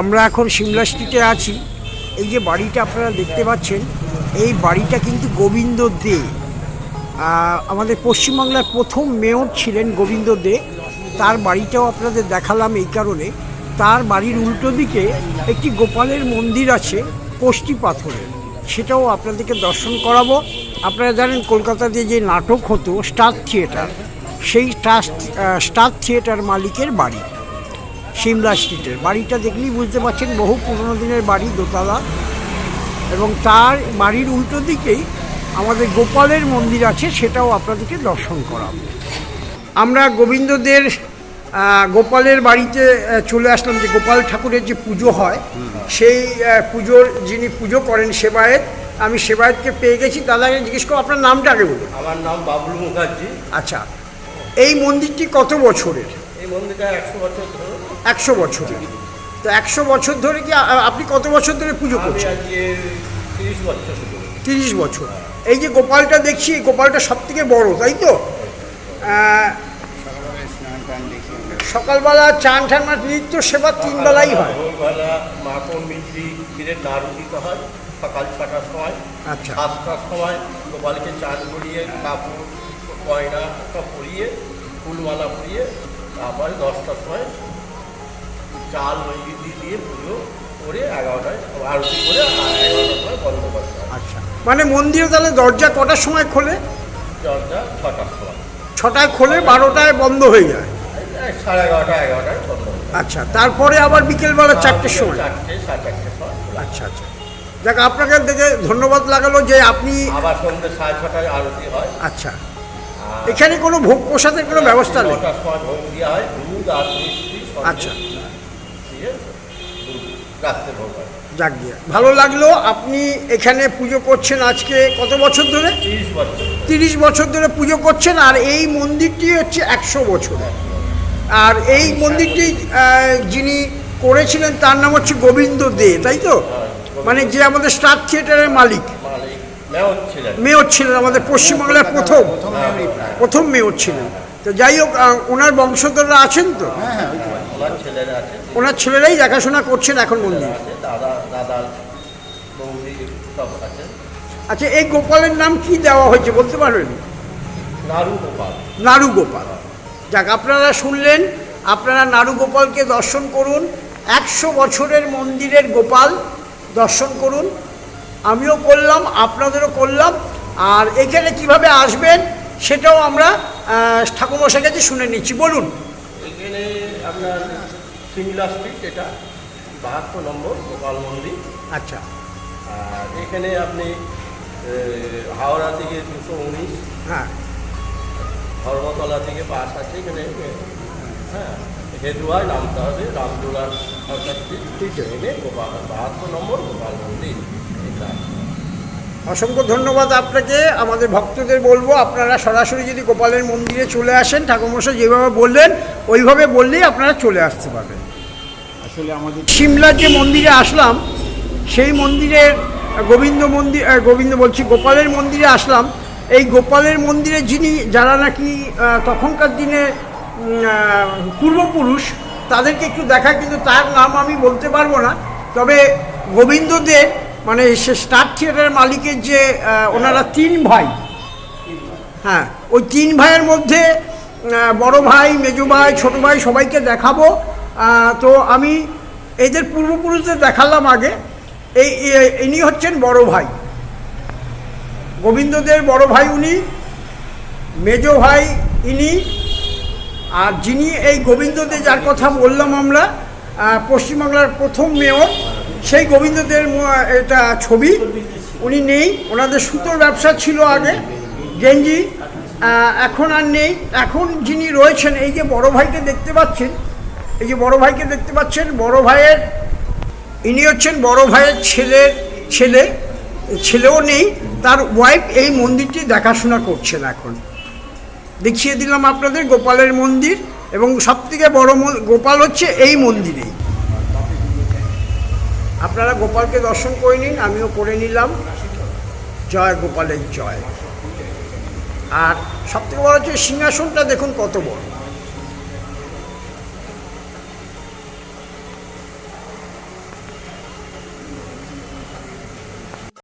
আমরা এখন সিমলা স্ট্রিটে আছি। এই যে বাড়িটা আপনারা দেখতে পাচ্ছেন, এই বাড়িটা কিন্তু গোবিন্দ দে। আমাদের পশ্চিমবাংলার প্রথম মেয়র ছিলেন গোবিন্দ দে। তার বাড়িটাও আপনাদের দেখালাম এই কারণে। তার বাড়ির উল্টো দিকে একটি গোপালের মন্দির আছে কোষ্টি পাথরের সেটাও আপনাদেরকে দর্শন করাবো। আপনারা জানেন কলকাতাতে যে নাটক হতো, স্টার থিয়েটার। সেই স্টার স্টার থিয়েটার মালিকের বাড়ি। সিমলা স্ট্রিটের। বাড়িটা দেখলেই বুঝতে পারছেন বহু পুরনো দিনের বাড়ি দোতলা। এবং তার বাড়ির উল্টো দিকেই আমাদের গোপালের মন্দির আছে সেটাও আপনাদেরকে দর্শন করাবো। আমরা গোবিন্দদের গোপালের বাড়িতে চলে আসলাম যে গোপাল ঠাকুরের যে পুজো হয় সেই পুজোর যিনি পুজো করেন সেবায়েত আমি সেবায়েতকে পেয়ে গেছি। দাদাকে জিজ্ঞেস করো আপনার নামটা আগে বলুন। আমার নাম বাবলু মুখার্জি। আচ্ছা এই মন্দিরটি কত বছরের? এই মন্দিরটা একশো বছর একশো বছরের তো একশো বছর ধরে কি আপনি কত বছর ধরে পুজো করছেন? তিরিশ বছর বছর। এই যে গোপালটা দেখছি গোপালটা সব থেকে বড় তাই তো? সকালবেলা চান ঠান মানে নিত্য সেবা তিন বেলাই হয়। হয় সকাল ছটার সময়। আচ্ছা। সাতটার সময় গোপালকে চান করিয়ে কাপড় গয়না সব পরিয়ে ফুলমালা পরিয়ে তারপরে দশটার সময় চাল ইডলি দিয়ে পুজো করে এগারোটায় আরতি করে এগারোটার সময় বন্ধ হয়। আচ্ছা। মানে মন্দিরে তাহলে দরজা কটার সময় খোলে? দরজা ছটার সময়। ছটায় খোলে বারোটায় বন্ধ হয়ে যায়? সাড়ে এগারোটা এগারোটায় বন্ধ আচ্ছা তারপরে আবার বিকেলবেলা চারটের সময়? চারটে সাড়ে চারটের সময় আচ্ছা আচ্ছা। দেখ আপনাকে দেখে ধন্যবাদ লাগালো যে আপনি আবার সন্ধ্যে সাড়ে ছটায় আরতি হয়। আচ্ছা। এখানে কোনো ভোগ প্রসাদের কোনো ব্যবস্থা নেই? হয়। আচ্ছা দিয়ে দুধ রাত্রে ভোগ হয় যাক দিয়ে। ভালো লাগল আপনি এখানে পুজো করছেন আজকে কত বছর ধরে? তিরিশ বছর। ধরে পুজো করছেন আর এই মন্দিরটি হচ্ছে একশো বছরের আর এই মন্দিরটি যিনি করেছিলেন তার নাম হচ্ছে গোবিন্দ দে তাই তো? মানে যে আমাদের স্টার থিয়েটারের মালিক। মেয়র ছিলেন। আমাদের পশ্চিমবাংলার প্রথম। প্রথম মেয়র ছিলেন। তো যাই হোক ওনার বংশধররা আছেন তো? ছেলেরা আছে ওনার ছেলেরাই দেখাশোনা করছেন এখন মন্দির। আচ্ছা এই গোপালের নাম কি দেওয়া হয়েছে বলতে পারবেন? নাড়ু গোপাল যাক আপনারা শুনলেন আপনারা নাড়ু গোপালকে দর্শন করুন একশো বছরের মন্দিরের গোপাল দর্শন করুন। আমিও করলাম আপনাদেরও করলাম। আর এখানে কীভাবে আসবেন সেটাও আমরা আহ, ঠাকুরমশাই কাছে শুনে নিচ্ছি। বলুন। এখানে আপনার সিমিলা স্ট্রিট এটা বাহাত্তর নম্বর গোপাল মন্দির। আচ্ছা। আর এখানে আপনি হাওড়া থেকে দুশো উনিশ হ্যাঁ। ধর্মতলা থেকে বাস আছে এখানে হ্যাঁ হেদুয়ায় নামতে হবে রামদুলার ট্রেনে গোপাল বাহাত্তর নম্বর গোপাল মন্দির। এটা। অসংখ্য ধন্যবাদ আপনাকে। আমাদের ভক্তদের বলব আপনারা সরাসরি যদি গোপালের মন্দিরে চলে আসেন ঠাকুরমশাই যেভাবে বললেন ওইভাবে বললেই আপনারা চলে আসতে পারবেন। আসলে আমাদের সিমলার যে মন্দিরে আসলাম সেই মন্দিরের গোবিন্দ মন্দির গোবিন্দ বলছি গোপালের মন্দিরে আসলাম। এই গোপালের মন্দিরে যিনি যারা নাকি তখনকার দিনে পূর্বপুরুষ তাদেরকে একটু দেখা কিন্তু তার নাম আমি বলতে পারব না। তবে গোবিন্দদের মানে সে স্টার থিয়েটারের মালিকের যে ওনারা তিন ভাই। হ্যাঁ ওই তিন ভাইয়ের মধ্যে বড় ভাই, মেজো ভাই, ছোটো ভাই সবাইকে দেখাবো। তো আমি এদের পূর্বপুরুষদের দেখালাম আগে। এই ইনি হচ্ছেন বড় ভাই। গোবিন্দদের বড় ভাই উনি, মেজো ভাই ইনি, আর যিনি এই গোবিন্দদের, যার কথা বললাম আমরা পশ্চিমবাংলার প্রথম মেয়র সেই গোবিন্দদের এটা ছবি, উনি নেই। ওনাদের সুতোর ব্যবসা ছিল আগে, গেঞ্জি এখন আর নেই। এখন যিনি রয়েছেন, এই যে বড় ভাইকে দেখতে পাচ্ছেন, এই যে বড় ভাইকে দেখতে পাচ্ছেন, বড় ভাইয়ের, ইনি হচ্ছেন বড় ভাইয়ের ছেলের ছেলে, ছেলেও নেই। তার ওয়াইফ এই মন্দিরটি দেখাশোনা করছেন এখন। দেখিয়ে দিলাম আপনাদের গোপালের মন্দির, এবং সবথেকে বড় গোপাল হচ্ছে এই মন্দিরেই। আপনারা গোপালকে দর্শন করে নিন, আমিও করে নিলাম। জয় গোপালের জয়। আর সবথেকে বড় হচ্ছে সিংহাসনটা দেখুন কত বড়।